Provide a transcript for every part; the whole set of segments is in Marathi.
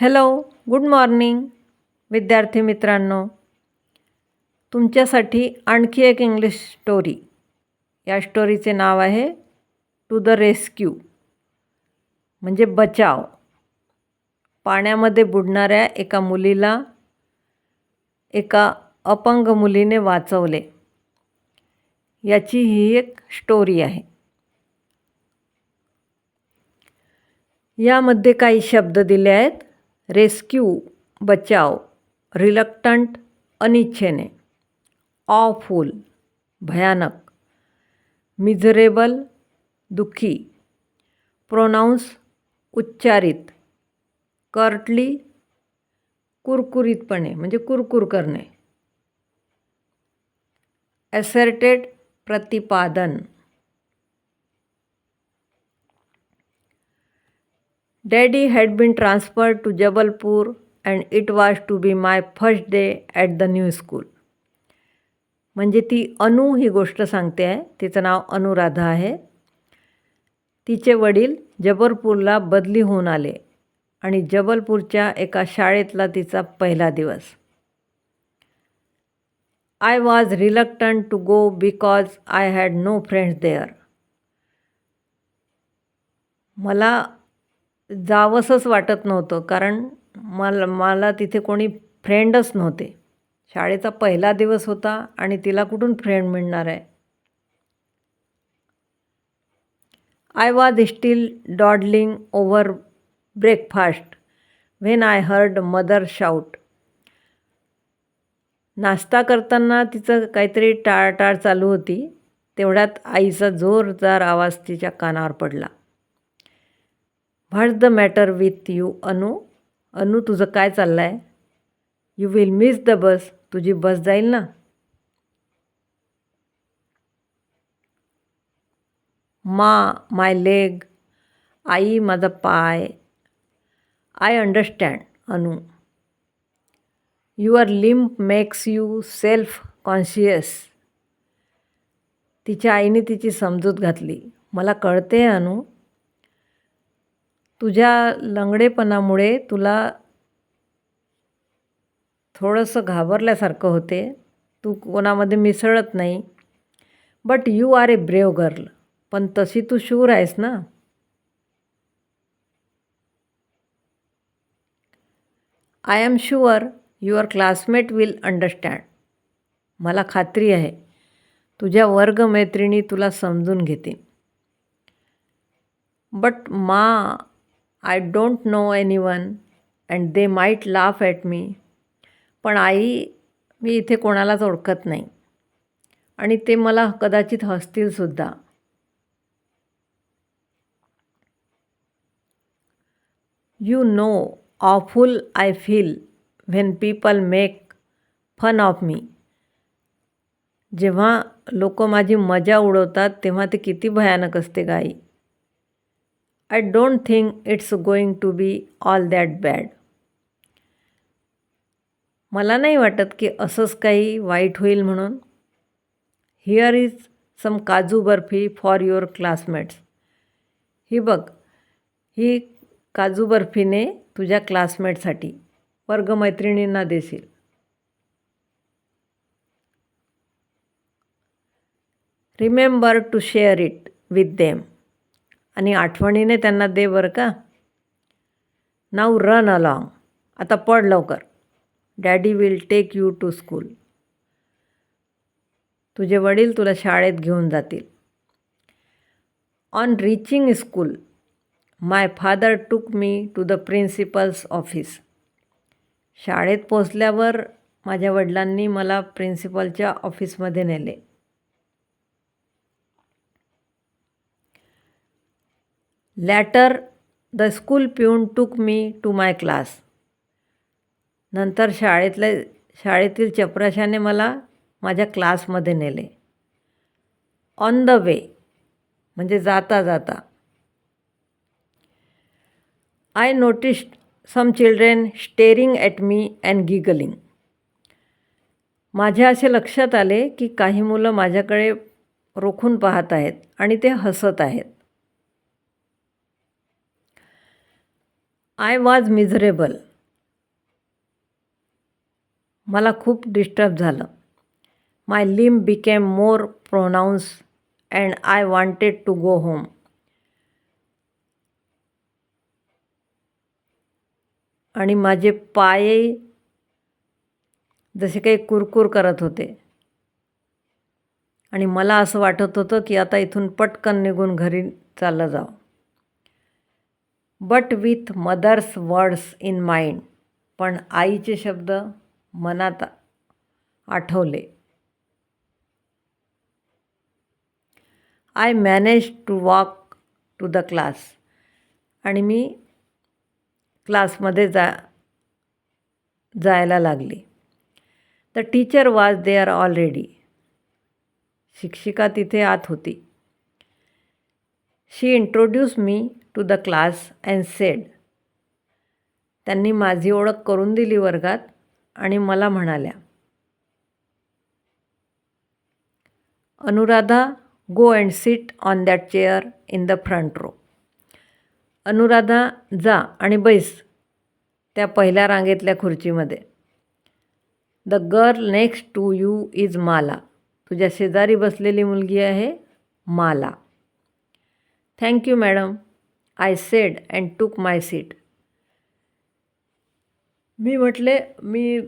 हॅलो गुड मॉर्निंग विद्यार्थी मित्रांनो. तुमच्यासाठी आणखी एक इंग्लिश स्टोरी या स्टोरीचे नाव आहे टू द रेस्क्यू म्हणजे बचाव. पाण्यामध्ये बुडणाऱ्या एका मुलीला एका अपंग मुलीने वाचवले. याची ही एक स्टोरी आहे. यामध्ये काही शब्द दिले आहेत. रेस्क्यू बचाव रिलक्टंट अनिच्छेने ऑफुल भयानक मिझरेबल दुःखी प्रोनाऊन्स उच्चारित कर्टली कुरकुरीतपणे म्हणजे कुरकुर करणे. ॲसर्टेड प्रतिपादन. Daddy had been transferred to Jabalpur and it was to be my first day at the new school म्हणजे ती अनु ही गोष्ट सांगते आहे. तिचं नाव अनुराधा आहे. तिचे वडील जबलपूरला बदली होऊन आले आणि जबलपूरच्या एका शाळेतला तिचा पहिला दिवस. I was reluctant to go because I had no friends there मला जावंसंच वाटत नव्हतं कारण मला मला तिथे कोणी फ्रेंडच नव्हते. शाळेचा पहिला दिवस होता आणि तिला कुठून फ्रेंड मिळणार आहे? I was still dawdling over breakfast when I heard mother shout नाश्ता करताना तिचं काहीतरी टाळटाळ चालू होती तेवढ्यात आईचा जोरदार आवाज तिच्या कानावर पडला. What the matter with you Anu Anu तुझं काय चाललं आहे you will miss the bus तुझी बस जाईल ना? मा माय लेग आई माझा पाय. I understand Anu your limp makes you self conscious तिच्या आईने तिची समजूत घातली. मला कळते अनु तुझ्या लंगडेपणामुळे तुला थोडंसं घाबरल्यासारखं होते. तू कोणामध्ये मिसळत नाही. But you are a brave girl पण तशी तू शूर आहेस ना? I am sure your classmate will understand मला खात्री आहे. तुझ्या वर्गमैत्रिणी तुला समजून घेतील. But ma I don't know anyone and they might laugh at me पण आई मी इथे कोणालाच ओळखत नाही. आणि ते मला कदाचित हसतीलसुद्धा you know awful I feel when people make fun of me जेव्हा लोक माझी मजा उडवतात तेव्हा ते किती भयानक असते गाई I don't think it's going to be all that bad मला नाही वाटत की असंच काही वाईट होईल म्हणून. Here is some kaju barfi for your classmates ही बघ ही काजू बर्फीने तुझ्या क्लासमेटसाठी वर्गमैत्रिणींना देशील. Remember to share it with them आणि आठवणीने त्यांना दे बरं का. नाव रन अलॉंग आता पड लवकर. Daddy will take you to school तुझे वडील तुला शाळेत घेऊन जातील. On reaching school my father took me to the principal's office शाळेत पोचल्यावर माझ्या वडिलांनी मला प्रिन्सिपलच्या ऑफिसमध्ये नेले. लॅटर द स्कूल पिऊन टूक मी टू माय क्लास नंतर शाळेतले शाळेतील चपराशाने मला माझ्या क्लासमध्ये नेले. ऑन द वे म्हणजे जाता जाता. I noticed some children staring at me and giggling माझ्या असे लक्षात आले की काही मुलं माझ्याकडे रोखून पाहत आहेत आणि ते हसत आहेत. I was miserable. मला खूप डिस्टर्ब झालं. My limp became more pronounce and I wanted to go home. आणि माझे पाय जसे काही कुरकुर करत होते. आणि मला असं वाटत होतं की आता इथून पटकन निघून घरी चाललं जावं. But with mother's words in mind पण आईचे शब्द मनात Athawale. I manage to walk to the class आणि मी क्लासमध्ये जा जायला लागली. The teacher was there already शिक्षिका तिथे आत होती. She introduce me to the class and said त्यांनी माझी ओळख करून दिली वर्गात आणि मला म्हणाल्या Anuradha go and sit on that chair in the front row Anuradha जा आणि बैस त्या पहिल्या रांगेतल्या खुर्चीमध्ये. The girl next to you is Mala तुझ्या शेजारी बसलेली मुलगी आहे Mala. Thank you madam I said and took my seat मी म्हटले मी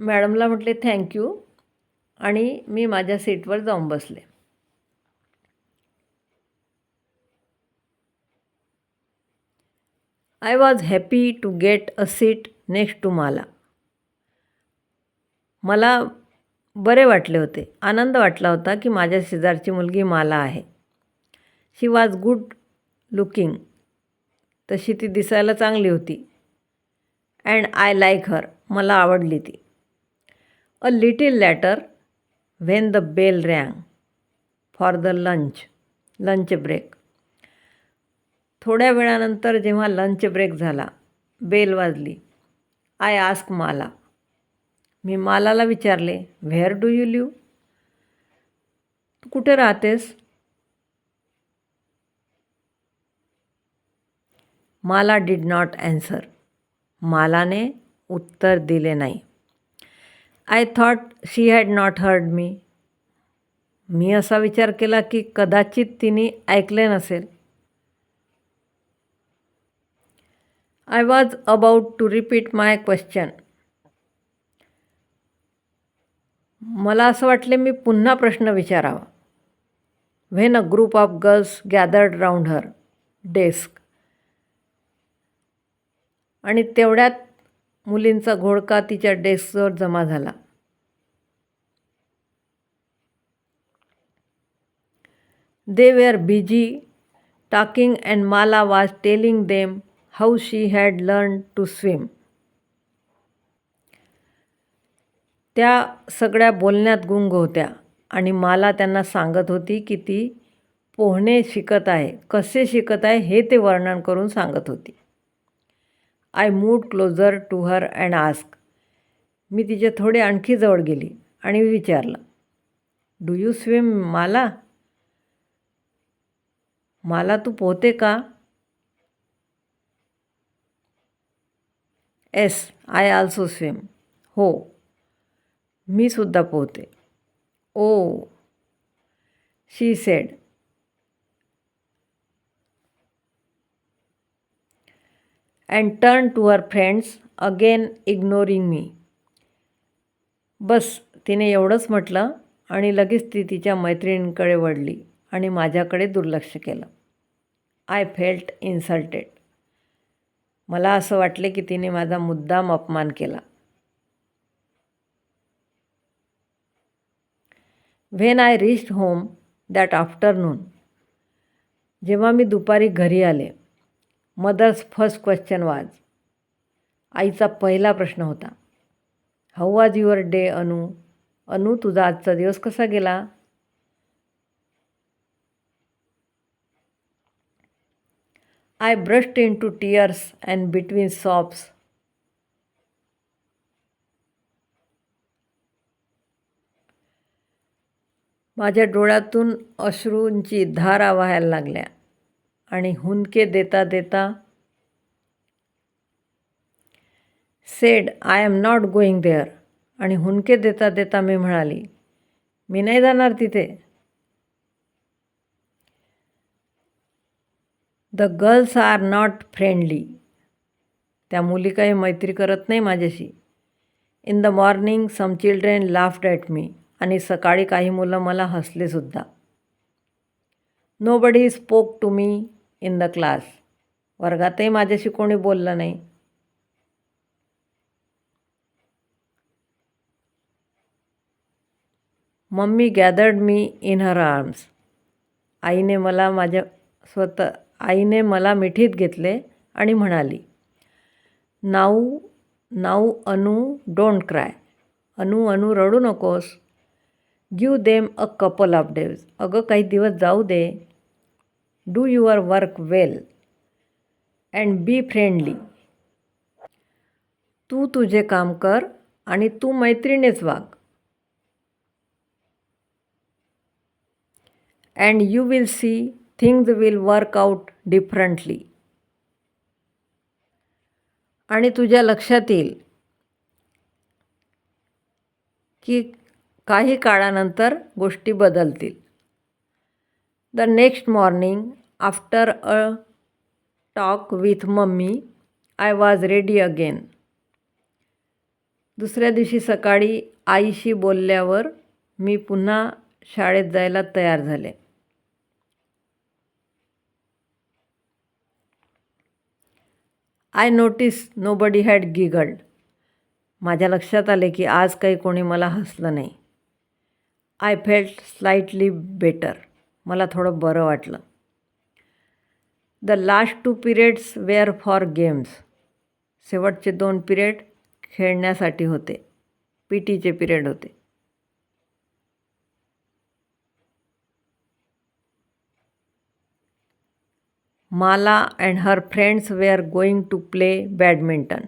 मॅडमला म्हटले थँक्यू आणि मी माझ्या सीटवर जाऊन बसले. I was happy to get a seat next to Mala मला बरे वाटले होते. आनंद वाटला होता की माझ्या शेजारची मुलगी माला आहे. शी वॉज गुड लुकिंग तशी ती दिसायला चांगली होती. अँड आय लाईक हर मला आवडली ती. A little later when the bell rang for the lunch lunch break थोड्या वेळानंतर जेव्हा लंच ब्रेक झाला बेल वाजली. आय आस्क माला मी मालाला विचारले व्हेअर डू यू लिव तू कुठे राहतेस? माला डिड नॉट ॲन्सर मालाने उत्तर दिले नाही. I thought she had not heard me मी असा विचार केला की कदाचित तिने ऐकले नसेल. I was about to repeat my question मला असं वाटले मी पुन्हा प्रश्न विचारावा. When a group of girls gathered round her desk आणि तेवढ्यात मुलींचा घोडका तिच्या डेस्कवर जमा झाला. They were busy talking and Mala was telling them how she had learn to swim त्या सगळ्या बोलण्यात गुंग होत्या आणि मला त्यांना सांगत होती की ती पोहणे शिकत आहे कसे शिकत आहे हे ते वर्णन करून सांगत होती. I moved closer to her and ask. मी तिचे थोडे आणखी जवळ गेली आणि विचारलं डू यू स्विम माला? मला तू पोहते का? Yes I also swim. हो. मी सुद्धा पोहते. ओ. She said and turn to her friends again ignoring me बस तिने एवढंच म्हटलं आणि लगेच ती तिच्या मैत्रिणींकडे वळली आणि माझ्याकडे दुर्लक्ष केलं. आय फेल्ट इन्सल्टेड मला असं वाटले की तिने माझा मुद्दाम अपमान केला. When I reached home that afternoon जेव्हा मी दुपारी घरी आले मदर्स फर्स्ट क्वेश्चन वाज. आईचा पहिला प्रश्न होता. हाऊ वाज युअर डे अनु? अनु तुझा आजचा दिवस कसा गेला? I burst into tears and between sobs माझ्या डोळ्यातून अश्रूंची धारा व्हायला लागल्या. आणि हुंदके देता देता said I am not going there आणि हुंदके देता देता मी म्हणाली मी नाही जाणार तिथे. The girls are not friendly त्या मुली काही मैत्री करत नाही माझ्याशी. In the morning some children laughed at me आणि सकाळी काही मुलं मला हसलेसुद्धा nobody spoke to me in the class वर्गातही माझ्याशी कोणी बोललं नाही. Mummy gathered me in her arms आईने मला माझ्या स्वतः आईने मला मिठीत घेतले आणि म्हणाली now now Anu don't cry Anu Anu रडू नकोस. Give them a couple of days अगं काही दिवस जाऊ दे. Do your work well and be friendly. तू तुझे काम कर आणि तू मैत्रिणीच वाग. And you will see things will work out differently. आणि तुझ्या लक्षात येईल की काही काळानंतर गोष्टी बदलतील. The next morning after a talk with mummy I was ready again दुसऱ्या दिवशी सकाळी आईशी बोलल्यावर मी पुन्हा शाळेत जायला तयार झाले. I notice nobody had giggled माझ्या लक्षात आले की आज काही कोणी मला हसलं नाही. आय फेल्ट स्लाइटली बेटर मला थोडं बरं वाटलं. The last two periods were for games शेवटचे दोन पिरियड खेळण्यासाठी होते. पी टीचे पिरियड होते. Mala and her friends were going to play badminton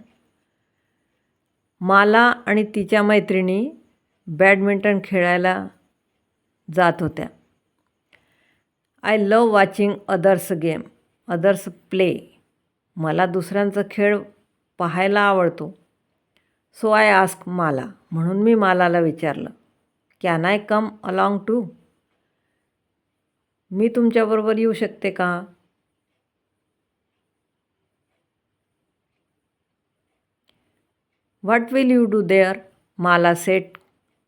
Mala आणि तिच्या मैत्रिणी बॅडमिंटन खेळायला जात होत्या. I love watching others game others play. मला दुसऱ्यांचा खेळ पाहायला आवडतो. सो आय आस्क माला म्हणून मी मालाला विचारलं can I come along too? मी तुमच्याबरोबर येऊ शकते का? What will you do there Mala said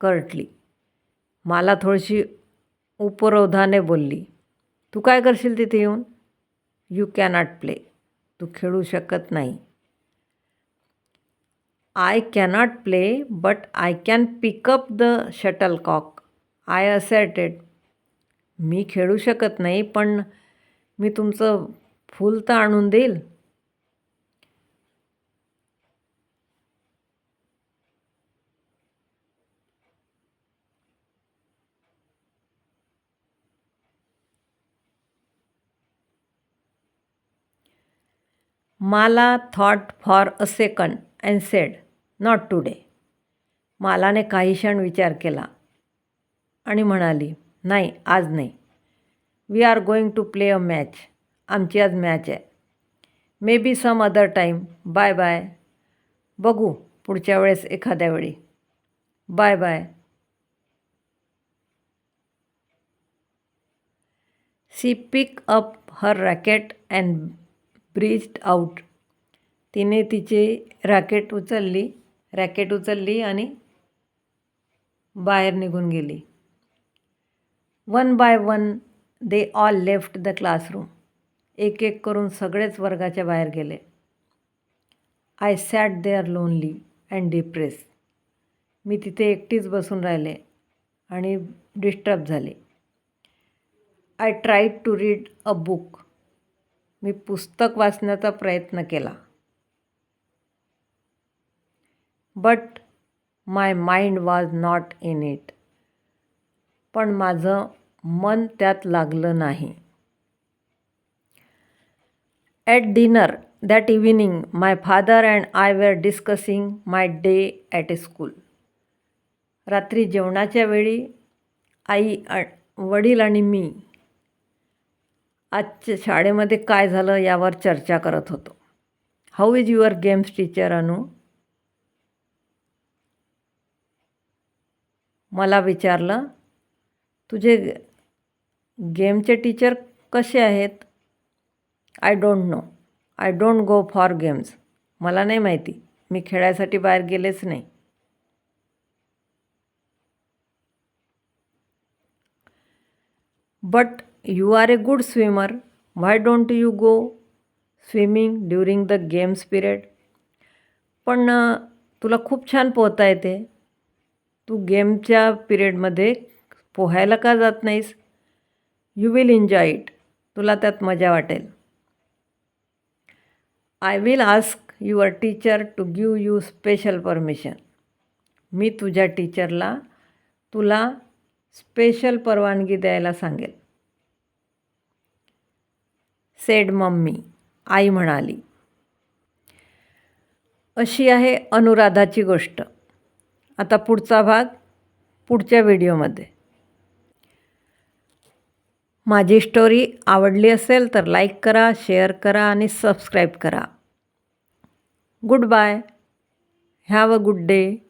curtly. मला थोडीशी उपरोधाने बोलली. तू काय करशील तिथे येऊन? यू कॅनॉट प्ले तू खेळू शकत नाही. I cannot play but I can pick up the shuttlecock I asserted मी खेळू शकत नाही पण मी तुमचं फूल तर आणून देईल. Mala thought for a second and said not today मालाने काही क्षण विचार केला आणि म्हणाली नाही आज नाही. We are going to play a match आमची आज मॅच आहे. Maybe some other time bye bye बघू पुढच्या वेळेस एखाद्या वेळी. Bye bye she pick up her racket and rushed out तिने तिची रॅकेट उचलली रॅकेट उचलली आणि बाहेर निघून गेली. One by one they all left the classroom एक एक करून सगळेच वर्गाच्या बाहेर गेले. I sat there lonely and depress मी तिथे एकटीच बसून राहिले आणि डिस्टर्ब झाले. I tried to read a book मी पुस्तक वाचण्याचा प्रयत्न केला. But my mind was not in it पण माझं मन त्यात लागलं नाही. At dinner that evening my father and I were discussing my day at a school रात्री जेवणाच्या वेळी आई वडील आणि मी आजच्या शाळेमध्ये काय झालं यावर चर्चा करत होतो. How is your games teacher Anu मला विचारलं तुझे गेमचे टीचर कसे आहेत? I don't know I don't go for games मला नाही माहिती. मी खेळायसाठी बाहेर गेलेच नाही. But you are a good swimmer why don't you go swimming during the games period पण तुला खूप छान पोहता येते. तू गेमच्या पिरियडमध्ये पोहायला का जात नाहीस? यू विल एन्जॉय इट तुला त्यात मजा वाटेल. I will ask your teacher to give you special permission मी तुझ्या टीचरला तुला स्पेशल परवानगी द्यायला सांगेल. सेड मम्मी आई म्हणाली. अशी आहे अनुराधाची गोष्ट. आता पुढचा भाग पुढच्या व्हिडिओमध्ये. माझी स्टोरी आवडली असेल तर लाईक करा शेअर करा आणि सबस्क्राईब करा. Goodbye have a good day